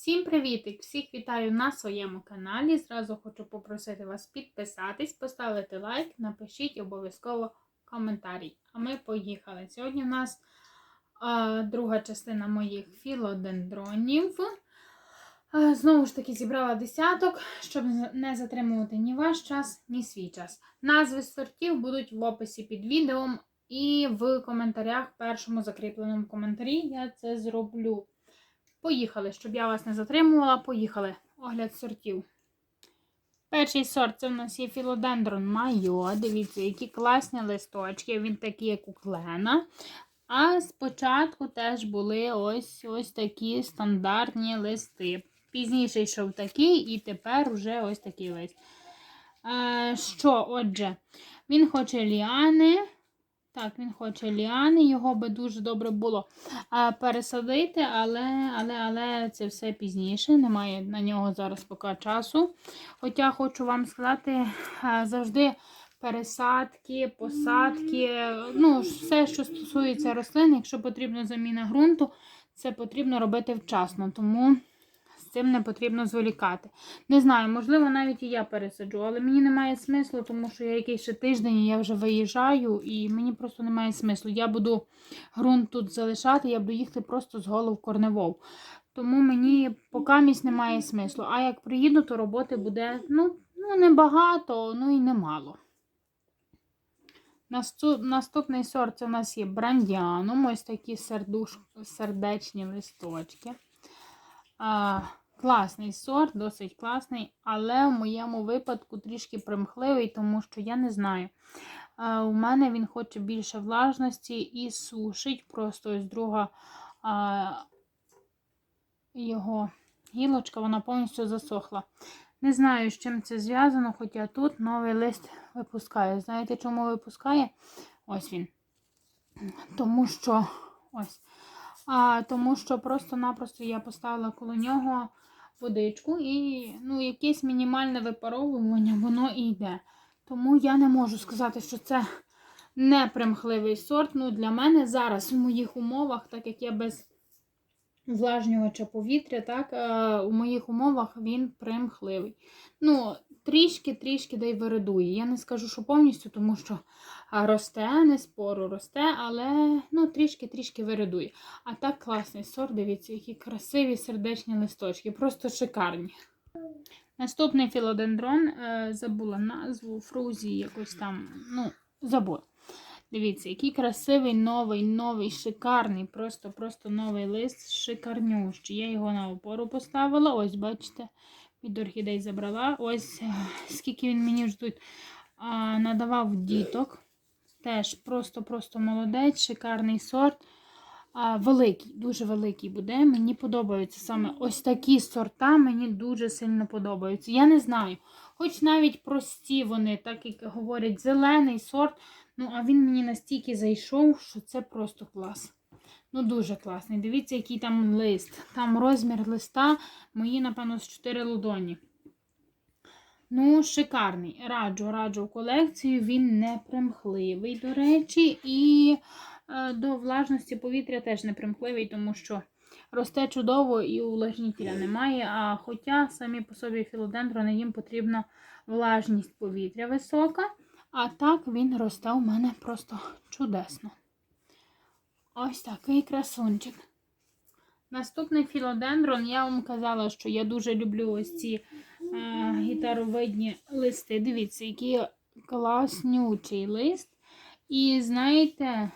Всім привітик! Всіх вітаю на своєму каналі. Зразу хочу попросити вас підписатись, поставити лайк, напишіть обов'язково коментарі. А ми поїхали. Сьогодні у нас а, друга частина моїх філодендронів. А, Знову ж таки, зібрала десяток, щоб не затримувати ні ваш час, ні свій час. Назви сортів будуть в описі під відео і в коментарях, першому закріпленому коментарі я це зроблю. Поїхали, щоб я вас не затримувала. Поїхали. Огляд сортів. Перший сорт це в нас є філодендрон майо. Дивіться, які класні листочки. Він такий, як у клена. А спочатку теж були ось ось такі стандартні листи. Пізніше йшов такий, і тепер вже ось такий лист. Е, що, отже, він хоче ліани. Так, він хоче ліани, його би дуже добре було пересадити, але але, але це все пізніше. Немає на нього зараз поки часу. Хоча хочу вам сказати, завжди пересадки, посадки, ну, все, що стосується рослин, якщо потрібна заміна ґрунту, це потрібно робити вчасно. Тому цим не потрібно зволікати. Не знаю, можливо, навіть і я пересаджу, але мені немає смислу, тому що я якийсь ще тиждень я вже виїжджаю, і мені просто немає смислу. Я буду ґрунт тут залишати, я буду їхати просто з голов корневов. Тому мені поки місць немає смислу. А як приїду, то роботи буде ну, ну небагато, ну і немало. Наступний сорт це у нас є брандіанум, ось такі сердуш, сердечні листочки. А, Класний сорт, досить класний, але в моєму випадку трішки примхливий, тому що я не знаю. У мене він хоче більше влажності і сушить. Просто ось друга а, його гілочка, вона повністю засохла. Не знаю, з чим це зв'язано, хоча тут новий лист випускає. Знаєте, чому випускає? Ось він. Тому що ось. А, Тому що просто-напросто я поставила коло нього водичку і ну, якесь мінімальне випаровування, воно і йде. Тому я не можу сказати, що це не примхливий сорт. Ну, Для мене зараз в моїх умовах, так як я без влажнювача повітря, так, у моїх умовах він примхливий. Ну, трішки-трішки дай виридує. Я не скажу, що повністю, тому що росте, не спору росте, але ну, трішки-трішки виридує. А так класний сорт, дивіться, які красиві сердечні листочки, просто шикарні. Наступний філодендрон, е, забула назву, фрузі якось там, ну, забула. Дивіться, який красивий новий, новий, шикарний, просто-просто новий лист, шикарнющий. Я його на опору поставила. Ось, бачите, від орхідей забрала. Ось скільки він мені вже тут а, надавав діток. Теж просто-просто молодець, шикарний сорт. А, Великий, дуже великий буде. Мені подобаються саме ось такі сорта, мені дуже сильно подобаються. Я не знаю. Хоч навіть прості вони, так як говорять, зелений сорт. Ну, а він мені настільки зайшов, що це просто клас. Ну, дуже класний. Дивіться, який там лист. Там розмір листа мої, напевно, з 4 лудоні. Ну, шикарний. Раджу, раджу колекцію. Він не примхливий, до речі, і е, до влажності повітря теж не примхливий, тому що росте чудово і увлажнітеля немає. А хоча самі по собі філодендрони їм потрібна влажність повітря висока. А так він росте у мене просто чудесно. Ось такий красунчик. Наступний філодендрон, я вам казала, що я дуже люблю ось ці е, гітаровидні листи. Дивіться, який класнючий лист. І знаєте,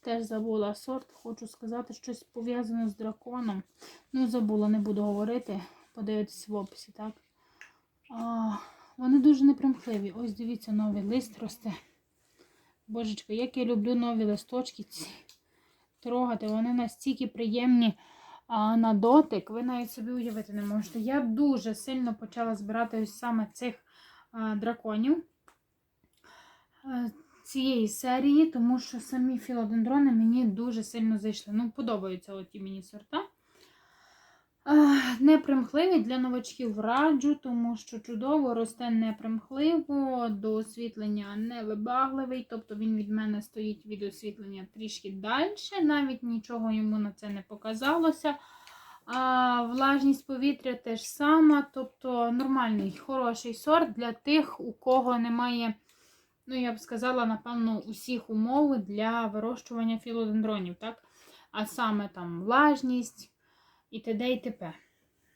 теж забула сорт, хочу сказати, щось пов'язане з драконом. Ну, забула, не буду говорити. Подивитися в описі, так? А, вони дуже непримхливі. Ось дивіться, новий лист росте. Божечко, як я люблю нові листочки ці трогати. Вони настільки приємні а, на дотик, ви навіть собі уявити не можете. Я дуже сильно почала збирати ось саме цих а, драконів а, цієї серії, тому що самі філодендрони мені дуже сильно зайшли. Ну, подобаються оті мені сорта. Непримхливий для новачків раджу, тому що чудово росте непримхливо, до освітлення невибагливий, тобто він від мене стоїть від освітлення трішки далі, навіть нічого йому на це не показалося. А влажність повітря теж сама, тобто нормальний, хороший сорт для тих, у кого немає, ну, я б сказала, напевно, усіх умов для вирощування філодендронів, так? А саме там влажність і т.д. і т.п.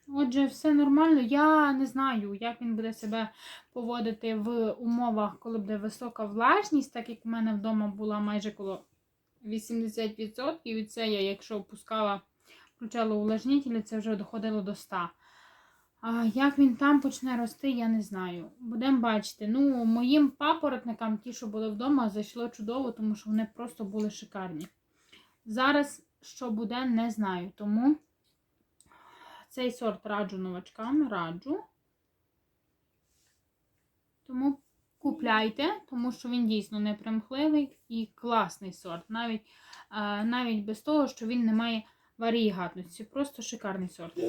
Отже, все нормально. Я не знаю, як він буде себе поводити в умовах, коли буде висока влажність, так як у мене вдома була майже коло 80%, і це я, якщо опускала, включала увлажнітелі, це вже доходило до 100%. А як він там почне рости, я не знаю. Будемо бачити. Ну, моїм папоротникам, ті, що були вдома, зайшло чудово, тому що вони просто були шикарні. Зараз що буде, не знаю. Тому цей сорт раджу новачкам, раджу. Тому купляйте, тому що він дійсно непримхливий і класний сорт. Навіть, а, навіть без того, що він не має варієгатності. Просто шикарний сорт.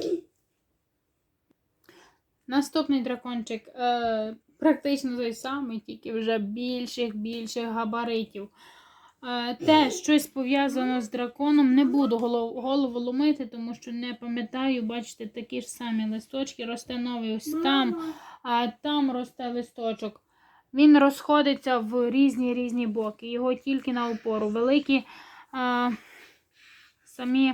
Наступний дракончик е, практично той самий, тільки вже більших, більших габаритів. Е, те, щось пов'язано з драконом, не буду голову, ломити, тому що не пам'ятаю, бачите, такі ж самі листочки. Росте новий ось там, а там росте листочок. Він розходиться в різні різні боки. Його тільки на опору. Великі а, самі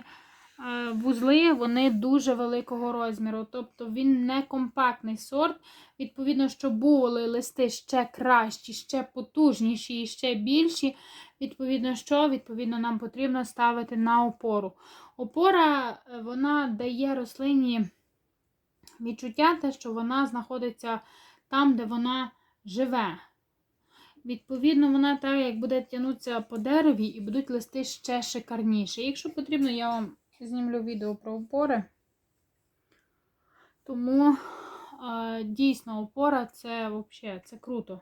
вузли, вони дуже великого розміру. Тобто він не компактний сорт. Відповідно, щоб були листи ще кращі, ще потужніші і ще більші. Відповідно, що? Відповідно, нам потрібно ставити на опору. Опора е, вона дає рослині відчуття, те, що вона знаходиться там, де вона живе. Відповідно, вона так, як буде тягнутися по дереві, і будуть листи ще шикарніші. Якщо потрібно, я вам знімлю відео про опори. Тому дійсно опора це взагалі це круто.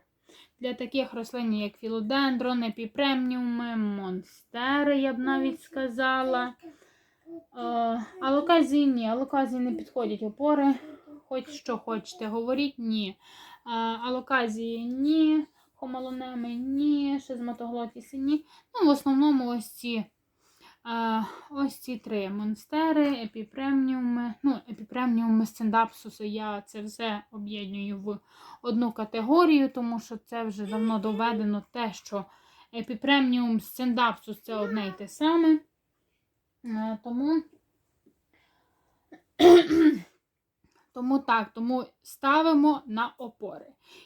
Для таких рослин, як філодендрон, епіпремніуми, монстери, я б навіть сказала. Алоказії ні, алоказії не підходять опори. Хоч що хочете, говоріть ні. Алоказії ні, хомалонеми ні, шизматоглотіси ні. Ну, в основному ось ці. Ось ці три монстери, епіпремніуми. Ну, епіпремніуми стендапсуси. Я це все об'єдную в одну категорію, тому що це вже давно доведено те, що епіпремніум стендапсус це одне й те саме. А, тому. Тому так, тому ставимо на опори.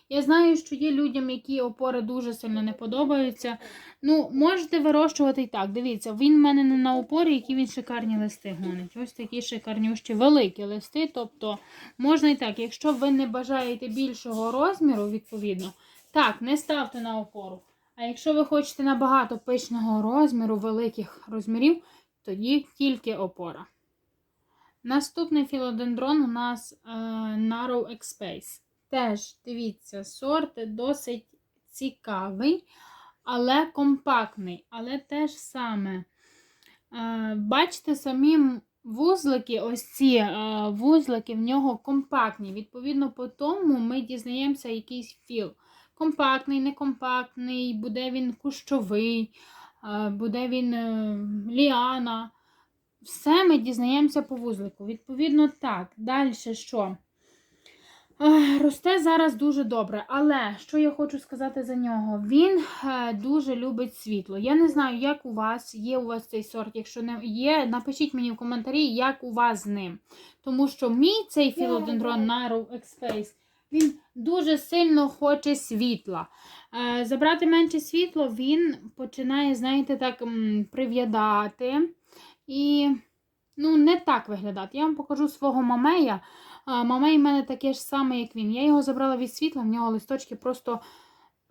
Я знаю, що є людям, які опори дуже сильно не подобаються. Ну, можете вирощувати і так. Дивіться, він в мене не на опорі, які він шикарні листи гонить. Ось такі шикарнющі великі листи. Тобто, можна і так, якщо ви не бажаєте більшого розміру, відповідно, так, не ставте на опору. А якщо ви хочете набагато пишного розміру, великих розмірів, тоді тільки опора. Наступний філодендрон у нас е, Narrow X-Space. Теж, дивіться, сорт досить цікавий, але компактний. Але теж саме. Е, бачите, самі вузлики, ось ці е, вузлики в нього компактні. Відповідно, по тому ми дізнаємося якийсь філ. Компактний, некомпактний, буде він кущовий, буде він ліана. Все ми дізнаємося по вузлику. Відповідно, так. Далі що? Росте зараз дуже добре, але що я хочу сказати за нього? Він е, дуже любить світло. Я не знаю, як у вас є у вас цей сорт. Якщо не є, напишіть мені в коментарі, як у вас з ним. Тому що мій цей філодендрон Narrow X-Space, він дуже сильно хоче світла. Е, Забрати менше світло, він починає, знаєте, так прив'ядати. І ну, не так виглядати. Я вам покажу свого мамея. Мамей в мене таке ж саме, як він. Я його забрала від світла, в нього листочки просто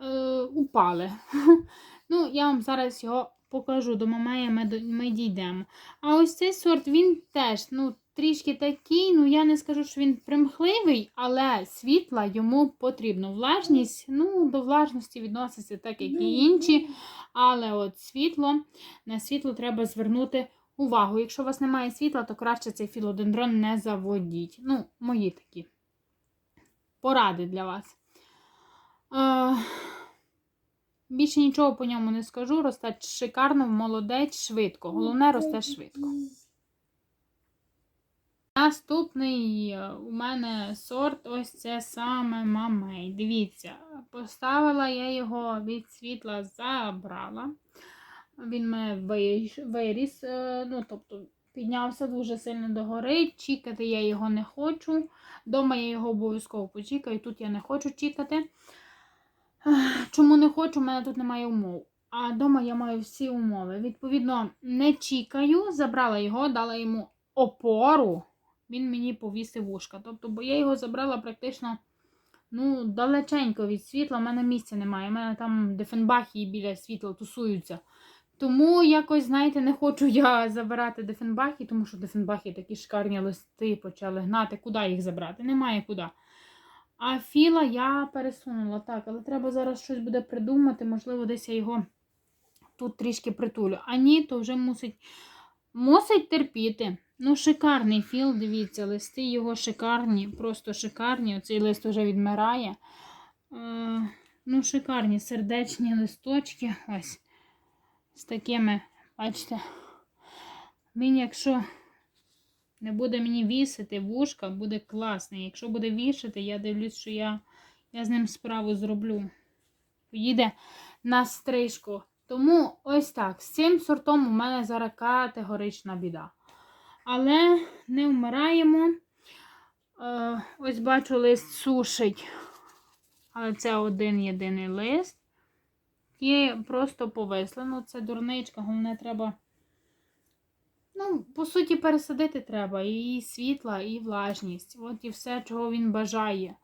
е, упали. ну, я вам зараз його покажу. До мамея ми, ми дійдемо. А ось цей сорт, він теж ну, трішки такий. Ну, я не скажу, що він примхливий, але світла йому потрібно. Влажність, ну, до влажності відноситься так, як і інші. Але от світло, на світло треба звернути увагу. Якщо у вас немає світла, то краще цей філодендрон не заводіть. Ну, мої такі поради для вас. Е, більше нічого по ньому не скажу. Росте шикарно, молодець, швидко. Головне, росте швидко. Наступний е, у мене сорт ось це саме мамей. Дивіться, поставила я його від світла, забрала. Він мене виріс- е, ну, тобто піднявся дуже сильно догори. Чікати я його не хочу. Дома я його обов'язково почікаю, тут я не хочу чікати. Чому не хочу? У мене тут немає умов. А вдома я маю всі умови. Відповідно, не чікаю, забрала його, дала йому опору. Він мені повісив вушка. Тобто, бо я його забрала практично ну, далеченько від світла. У мене місця немає. У мене там дефенбахи біля світла тусуються. Тому якось, знаєте, не хочу я забирати дефенбахи, тому що дефенбахи такі шикарні листи почали гнати. Куди їх забрати? Немає куди. А філа я пересунула так, але треба зараз щось буде придумати. Можливо, десь я його тут трішки притулю. А ні, то вже мусить, мусить терпіти. Ну, шикарний філ, дивіться, листи його шикарні, просто шикарні. Оцей лист вже відмирає. Е, ну, шикарні сердечні листочки. Ось. З такими, бачите, він, якщо не буде мені вісити вушка, буде класний. Якщо буде вішати, я дивлюсь, що я, я з ним справу зроблю. Поїде на стрижку. Тому ось так. З цим сортом у мене зараз категорична біда. Але не вмираємо. Е, ось бачу, лист сушить. Але це один єдиний лист. І просто повисли. Ну, це дурничка, головне треба. Ну, по суті, пересадити треба. І світла, і влажність. От і все, чого він бажає.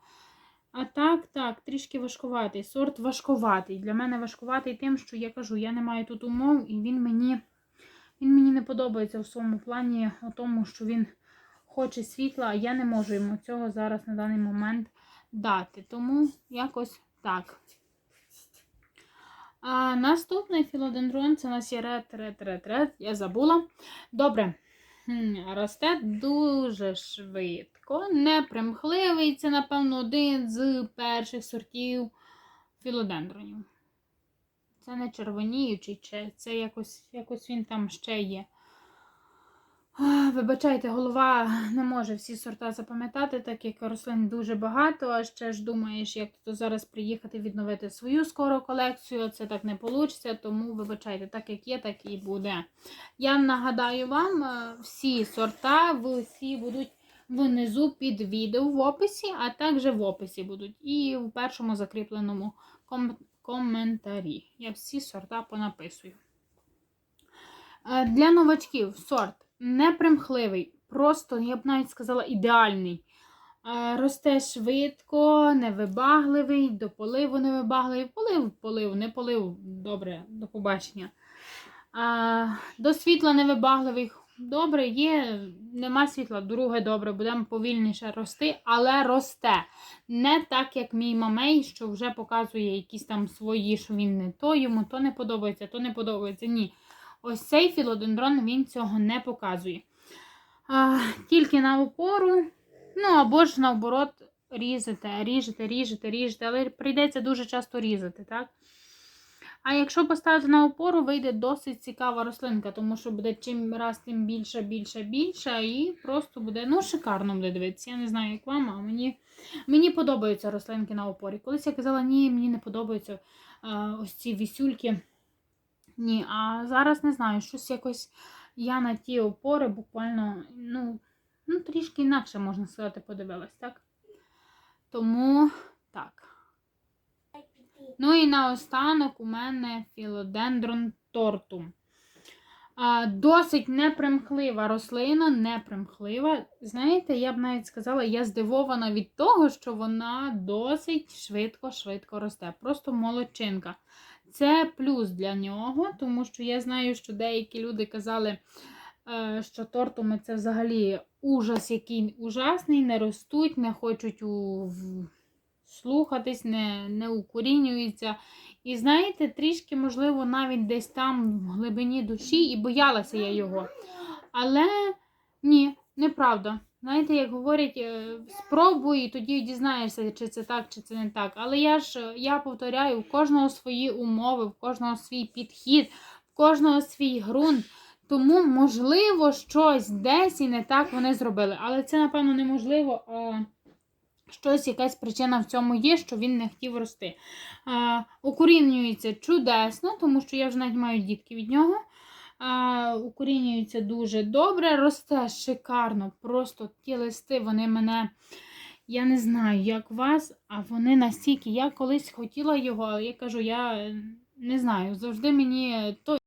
А так, так, трішки важкуватий. Сорт важкуватий. Для мене важкуватий тим, що я кажу, я не маю тут умов, і він мені, він мені не подобається в своєму плані, у тому, що він хоче світла, а я не можу йому цього зараз на даний момент дати. Тому якось так. А наступний філодендрон це у нас є ред, ред, ред, ред. Я забула. Добре. Росте дуже швидко, непримхливий. Це, напевно, один з перших сортів філодендронів. Це не червоніючий, чи це якось, якось він там ще є. Вибачайте, голова не може всі сорта запам'ятати, так як рослин дуже багато, а ще ж думаєш, як то зараз приїхати відновити свою скоро колекцію. Це так не вийде, тому вибачайте, так як є, так і буде. Я нагадаю вам, е, всі сорта всі будуть внизу під відео в описі, а також в описі будуть. І в першому закріпленому ком- коментарі. Я всі сорта понаписую. Е, Для новачків сорт непримхливий, просто, я б навіть сказала, ідеальний. Е, Росте швидко, невибагливий, до поливу невибагливий. Полив, полив, не полив, добре, до побачення. До світла невибагливий. Добре, є, нема світла, друге добре, будемо повільніше рости, але росте. Не так, як мій мамей, що вже показує якісь там свої, що він не то, йому то не подобається, то не подобається. Ні. Ось цей філодендрон він цього не показує. А, тільки на опору, ну або ж наоборот, різати, ріжете, ріжете, ріжете, але прийдеться дуже часто різати, так? А якщо поставити на опору, вийде досить цікава рослинка, тому що буде чим раз тим більше, більше, більше, і просто буде, ну, шикарно буде дивитися. Я не знаю, як вам, а мені, мені подобаються рослинки на опорі. Колись я казала, ні, мені не подобаються а, ось ці вісюльки. Ні, а зараз не знаю, щось якось я на ті опори буквально, ну, ну трішки інакше, можна сказати, подивилась, так? Тому так. Ну і наостанок у мене філодендрон тортум. Досить непримхлива рослина, непримхлива. Знаєте, я б навіть сказала, я здивована від того, що вона досить швидко-швидко росте. Просто молодчинка. Це плюс для нього, тому що я знаю, що деякі люди казали, е, що тортуми це взагалі ужас, який ужасний, не ростуть, не хочуть у... слухатись, не, не укорінюються. І знаєте, трішки, можливо, навіть десь там в глибині душі, і боялася я його. Але ні, неправда. Знаєте, як говорять, е, спробуй, і тоді дізнаєшся, чи це так, чи це не так. Але я ж я повторяю, у кожного свої умови, в кожного свій підхід, в кожного свій ґрунт. Тому, можливо, щось десь і не так вони зробили. Але це, напевно, неможливо. А щось, якась причина в цьому є, що він не хотів рости. А, укорінюється чудесно, тому що я вже навіть маю дітки від нього. А, укорінюється дуже добре, росте шикарно. Просто ті листи, вони мене. Я не знаю, як вас, а вони настільки. Я колись хотіла його, але я кажу, я не знаю. Завжди мені то